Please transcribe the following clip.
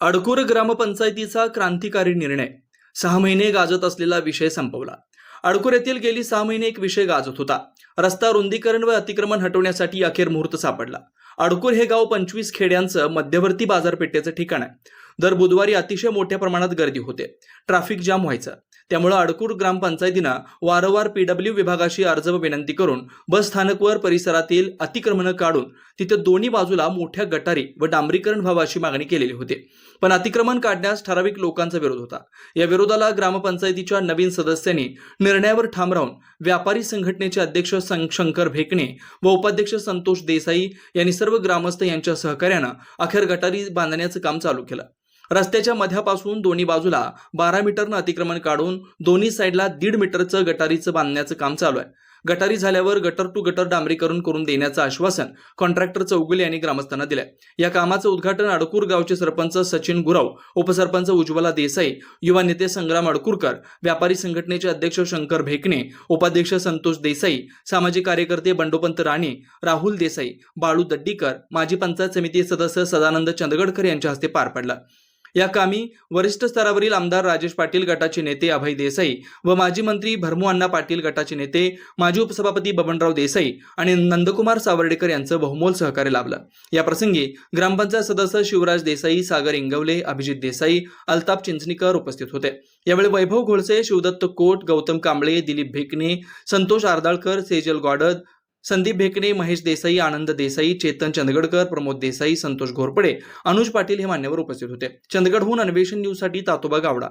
अडकूर ग्रामपंचायतीचा क्रांतिकारी निर्णय. सहा महिने गाजत असलेला विषय संपवला. अडकूर येथील गेली सहा महिने एक विषय गाजत होता. रस्ता रुंदीकरण व अतिक्रमण हटवण्यासाठी अखेर मुहूर्त सापडला. अडकूर हे गाव पंचवीस खेड्यांचं मध्यवर्ती बाजारपेठेचं ठिकाण आहे. दर बुधवारी अतिशय मोठ्या प्रमाणात गर्दी होते. ट्रॅफिक जाम व्हायचा. त्यामुळे अडकूर ग्रामपंचायतीनं वारंवार पीडब्ल्यू विभागाशी अर्ज व विनंती करून बस स्थानकवर परिसरातील अतिक्रमणं काढून तिथे दोन्ही बाजूला मोठ्या गटारी व डांबरीकरण व्हावं अशी मागणी केलेली होती. पण अतिक्रमण काढण्यास ठराविक लोकांचा विरोध होता. या विरोधाला ग्रामपंचायतीच्या नवीन सदस्यांनी निर्णयावर ठाम राहून व्यापारी संघटनेचे अध्यक्ष शंकर भेकणे व उपाध्यक्ष संतोष देसाई यांनी सर्व ग्रामस्थ यांच्या सहकार्यानं अखेर गटारी बांधण्याचं काम चालू केलं. रस्त्याच्या मध्यापासून दोन्ही बाजूला बारा मीटरनं अतिक्रमण काढून दोन्ही साईडला दीड मीटरचं गटारीचं बांधण्याचं काम चालू आहे. गटारी झाल्यावर गटर टू गटर डांबरीकरण करून देण्याचं आश्वासन कॉन्ट्रॅक्टर चौगुले यांनी ग्रामस्थांना दिलंय. या कामाचं उद्घाटन अडकूर गावचे सरपंच सचिन गुराव उपसरपंच उज्ज्वला देसाई युवा नेते संग्राम अडकूरकर व्यापारी संघटनेचे अध्यक्ष शंकर भेकणे उपाध्यक्ष संतोष देसाई सामाजिक कार्यकर्ते बंडोपंत राणे राहुल देसाई बाळू दड्डीकर माजी पंचायत समिती सदस्य सदानंद चंदगडकर यांच्या हस्ते पार पडला. या कामी वरिष्ठ स्तरावरील आमदार राजेश पाटील गटाचे नेते अभय देसाई व माजी मंत्री भरमू अण्णा पाटील गटाचे नेते माजी उपसभापती बबनराव देसाई आणि नंदकुमार सावर्डेकर यांचं बहुमोल सहकार्य लाभलं. या प्रसंगी ग्रामपंचायत सदस्य शिवराज देसाई सागर इंगवले अभिजित देसाई अल्ताफ चिंचणीकर उपस्थित होते. यावेळी वैभव घोळसे शिवदत्त कोट गौतम कांबळे दिलीप भेकणे संतोष आरदाळकर सेजल गॉडद संदीप भेकणे महेश देसाई आनंद देसाई चेतन चंदगडकर प्रमोद देसाई संतोष घोरपडे अनुज पाटील हे मान्यवर उपस्थित होते. चंदगडहून अन्वेषण न्यूजसाठी तातोबा गावडा.